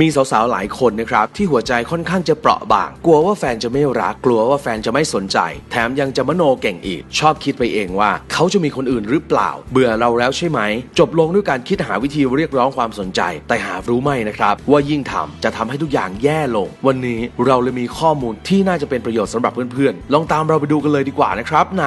มีสาวๆ หลายคนนะครับ ที่หัวใจค่อนข้างจะเปราะบาง กลัวว่าแฟนจะไม่รัก กลัวว่าแฟนจะไม่สนใจ แถมยังจะมโนเก่งอีก ชอบคิดไปเองว่า เขาจะมีคนอื่นหรือเปล่า เบื่อเราแล้วใช่ไหม จบลงด้วยการคิดหาวิธีเรียกร้องความสนใจ แต่หารู้ไหมนะครับ ว่ายิ่งทำจะทำให้ทุกอย่างแย่ลง วันนี้เราเลยมีข้อมูลที่น่าจะเป็นประโยชน์สำหรับเพื่อนๆ ลองตามเราไปดูกันเลยดีกว่านะครับใน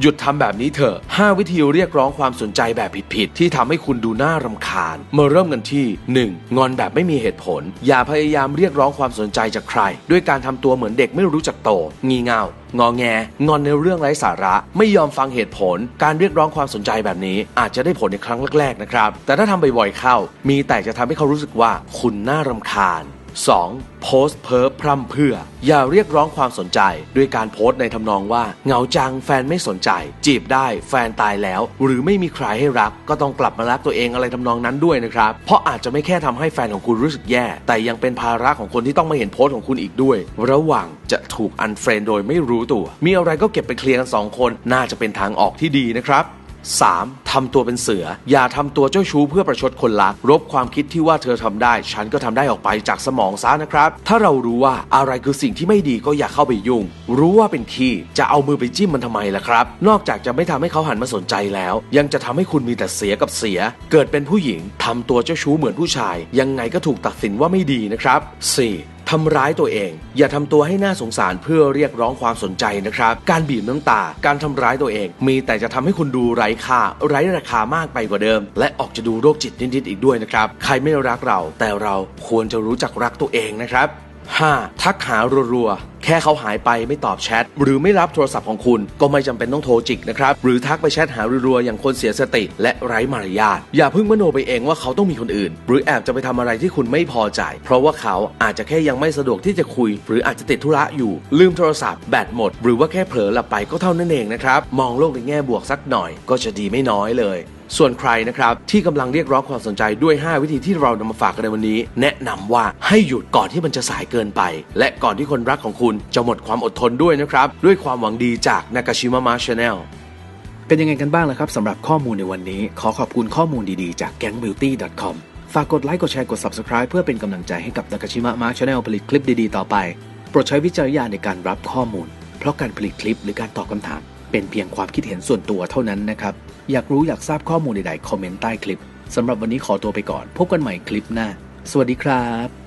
หยุดทำแบบนี้เถอะ 5 วิธีเรียกร้องความสนใจแบบผิดๆที่ทำให้คุณดูน่ารำคาญ มาเริ่มกันที่ 1. งอนแบบไม่มีเหตุผล อย่าพยายามเรียกร้องความสนใจจากใคร ด้วยการทำตัวเหมือนเด็กไม่รู้จักโต งีเง่างอแง งอนในเรื่องไร้สาระ ไม่ยอมฟังเหตุผล การเรียกร้องความสนใจแบบนี้ อาจจะได้ผลในครั้งแรกๆนะครับ แต่ถ้าทำบ่อยๆเข้า มีแต่จะทำให้เขารู้สึกว่าคุณน่ารำคาญ 2. โพสต์เพ้อพร่ำเพื่อ อย่าเรียกร้องความสนใจ ด้วยการโพสต์ในทำนองว่าเหงาจังแฟนไม่สนใจ จีบได้แฟนตายแล้ว หรือไม่มีใครให้รัก ก็ต้องกลับมารักตัวเองอะไรทำนองนั้นด้วยนะครับ เพราะอาจจะไม่แค่ทำให้แฟนของคุณรู้สึกแย่ แต่ยังเป็นภาระของคนที่ต้องมาเห็นโพสต์ของคุณอีกด้วย ระหว่างจะถูกอันเฟรนโดยไม่รู้ตัว มีอะไรก็เก็บไปเคลียร์กันสองคน น่าจะเป็นทางออกที่ดีนะครับ 3. ทำตัวเป็นเสือ อย่าทำตัวเจ้าชู้เพื่อประชดคนรัก รบความคิดที่ว่าเธอทำได้ ฉันก็ทำได้ออกไปจากสมองซะนะครับ ถ้าเรารู้ว่าอะไรคือสิ่งที่ไม่ดีก็อย่าเข้าไปยุ่ง รู้ว่าเป็นขี้จะเอามือไปจิ้มมันทำไมล่ะครับ นอกจากจะไม่ทำให้เขาหันมาสนใจแล้ว ยังจะทำให้คุณมีแต่เสียกับเสีย เกิดเป็นผู้หญิงทำตัวเจ้าชู้เหมือนผู้ชาย ยังไงก็ถูกตัดสินว่าไม่ดีนะครับ 4. ทำร้ายตัวเอง อย่าทำตัวให้น่าสงสารเพื่อเรียกร้องความสนใจนะครับ การบีบน้ำตา การทำร้ายตัวเอง มีแต่จะทำให้คุณดูไร้ค่า ไร้ราคามากไปกว่าเดิม และออกจะดูโรคจิตนิดๆอีกด้วยนะครับ ใครไม่รักเรา แต่เราควรจะรู้จักรักตัวเองนะครับ 5. ทักหารัวๆ แค่เขาหายไปไม่ตอบแชทหรือไม่รับโทรศัพท์ของคุณ ก็ไม่จำเป็นต้องโทรจิกนะครับ หรือทักไปแชทหารัวๆอย่างคนเสียสติ และไร้มารยาทอย่าเพิ่งมโนไปเองว่าเขาต้องมีคนอื่น หรือแอบจะไปทำอะไรที่คุณไม่พอใจ เพราะว่าเขาอาจจะแค่ยังไม่สะดวกที่จะคุย หรืออาจจะติดธุระอยู่ ลืมโทรศัพท์แบตหมด หรือว่าแค่เผลอหลับไปก็เท่านั้นเองนะครับมองโลกในแง่บวกสักหน่อย ก็จะดีไม่น้อยเลยส่วนใครนะครับ ที่กำลังเรียกร้องความสนใจด้วย 5 วิธีที่เรานำมาฝากกันในวันนี้ แนะนำว่าให้หยุดก่อนที่มันจะสายเกินไป และก่อนที่คนรักของคุณจะหมดความอดทนด้วยนะครับ ด้วยความหวังดีจากนากาชิมะมาชาแนลเป็นยังไงกันบ้างล่ะครับสำหรับข้อมูลในวันนี้ ขอขอบคุณข้อมูลดีๆจาก gangbeauty.com ฝากกดไลค์กดแชร์กด Subscribe เพื่อเป็นกำลังใจให้กับนากาชิมะมาร์ชแนลผลิตคลิปดีๆต่อไป โปรดใช้วิจารณญาณในการรับข้อมูล เพราะการผลิตคลิปหรือการตอบคำถาม เป็นเพียงความคิดเห็นส่วนตัวเท่านั้นนะครับอยากรู้อยากทราบข้อมูลใดๆคอมเมนต์ใต้คลิปสำหรับวันนี้ขอตัวไปก่อน พบกันใหม่คลิปหน้า สวัสดีครับ